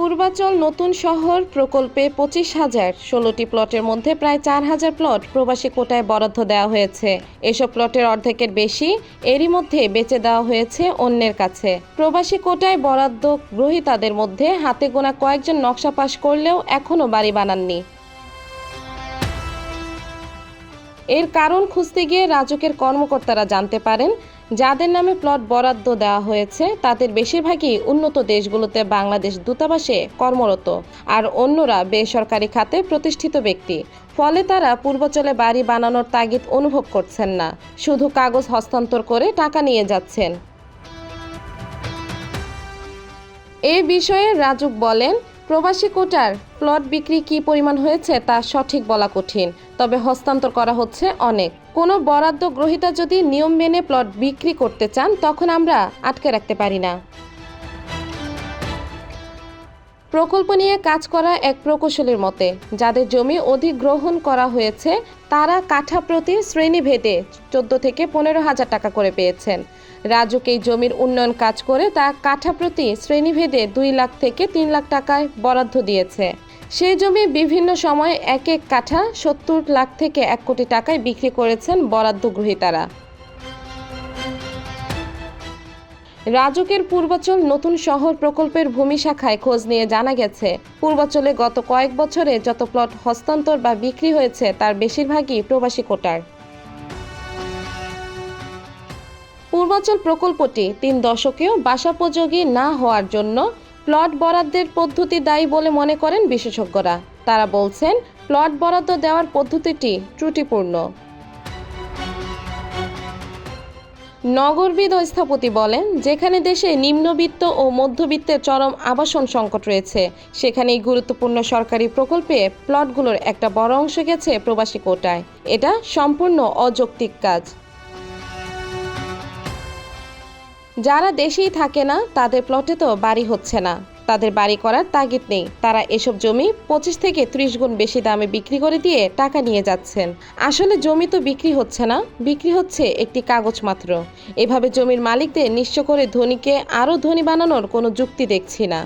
পূর্বাচল নতুন শহর প্রকল্পে পঁচিশ হাজার। ষোলোটি প্লটের মধ্যে প্রায় চার হাজার প্লট প্রবাসী কোটায় বরাদ্দ দেওয়া হয়েছে। এসব প্লটের অর্ধেকের বেশি এরই মধ্যে বেচে দেওয়া হয়েছে অন্যের কাছে। প্রবাসী কোটায় বরাদ্দ গ্রহীতাদের মধ্যে হাতে গোনা কয়েকজন নকশা পাশ করলেও এখনও বাড়ি বানাননি। এর কারণ খুঁজতে গিয়ে রাজকের কর্মকর্তারা জানতে পারেন যাদের নামে প্লট বরাদ্দ দেওয়া হয়েছে, তাদের বেশিরভাগই উন্নত দেশগুলোতে বাংলাদেশ দূতাবাসে কর্মরত। আর অন্যরা বেসরকারি খাতে প্রতিষ্ঠিত ব্যক্তি। ফলে তারা পূর্বাচলে বাড়ি বানানোর তাগিদ অনুভব করছেন না। শুধু কাগজ হস্তান্তর করে টাকা নিয়ে যাচ্ছেন। এ বিষয়ে রাজুক বলেন, প্রবাসী কোটার প্লট বিক্রি কী পরিমাণ হয়েছে তা সঠিক বলা কঠিন, তবে হস্তান্তর করা হচ্ছে অনেক। কোনো বরাদ্দ গ্রহীতা যদি নিয়ম মেনে প্লট বিক্রি করতে চান, তখন আমরা আটকে রাখতে পারি না। প্রকল্প নিয়ে কাজ করা এক প্রকৌশলীর মতে, যাদের জমি অধিগ্রহণ করা হয়েছে, তারা কাঠা প্রতি শ্রেণীভেদে চোদ্দ থেকে পনেরো হাজার টাকা করে পেয়েছেন। রাজুক এই জমির উন্নয়ন কাজ করে তা কাঠা প্রতি শ্রেণীভেদে দুই লাখ থেকে তিন লাখ টাকায় বরাদ্দ দিয়েছে। সেই জমি বিভিন্ন সময়ে এক এক কাঠা সত্তর লাখ থেকে এক কোটি টাকায় বিক্রি করেছেন বরাদ্দ গ্রহীতারা। রাজকের পূর্বাচল নতুন শহর প্রকল্পের ভূমি শাখায় খোঁজ নিয়ে জানা গেছে, পূর্বাচলে গত কয়েক বছরে যত প্লট হস্তান্তর বা বিক্রি হয়েছে, তার বেশিরভাগই প্রবাসী কোটার। পূর্বাচল প্রকল্পটি তিন দশকেও বাসাপোযোগী না হওয়ার জন্য প্লট বরাদ্দের পদ্ধতি দায়ী বলে মনে করেন বিশেষজ্ঞরা। তারা বলছেন, প্লট বরাদ্দ দেওয়ার পদ্ধতিটি ত্রুটিপূর্ণ। নগরবিদ স্থপতি বলেন, যেখানে দেশে নিম্নবিত্ত ও মধ্যবিত্তের চরম আবাসন সংকট রয়েছে, সেখানেই গুরুত্বপূর্ণ সরকারি প্রকল্পে প্লটগুলোর একটা বড় অংশ গেছে প্রবাসী কোটায়। এটা সম্পূর্ণ অযৌক্তিক কাজ। যারা দেশেই থাকে না, তাদের প্লটে তো বাড়ি হচ্ছে না। তাদের বাড়ি করার তাগিদ নেই। তারা এসব জমি পঁচিশ থেকে ত্রিশ গুণ বেশি দামে বিক্রি করে দিয়ে টাকা নিয়ে যাচ্ছেন। আসলে জমি তো বিক্রি হচ্ছে না, বিক্রি হচ্ছে একটি কাগজ মাত্র। এভাবে জমির মালিকদের নিশ্চয় করে ধনীকে আরও ধনী বানানোর কোনো যুক্তি দেখছি না।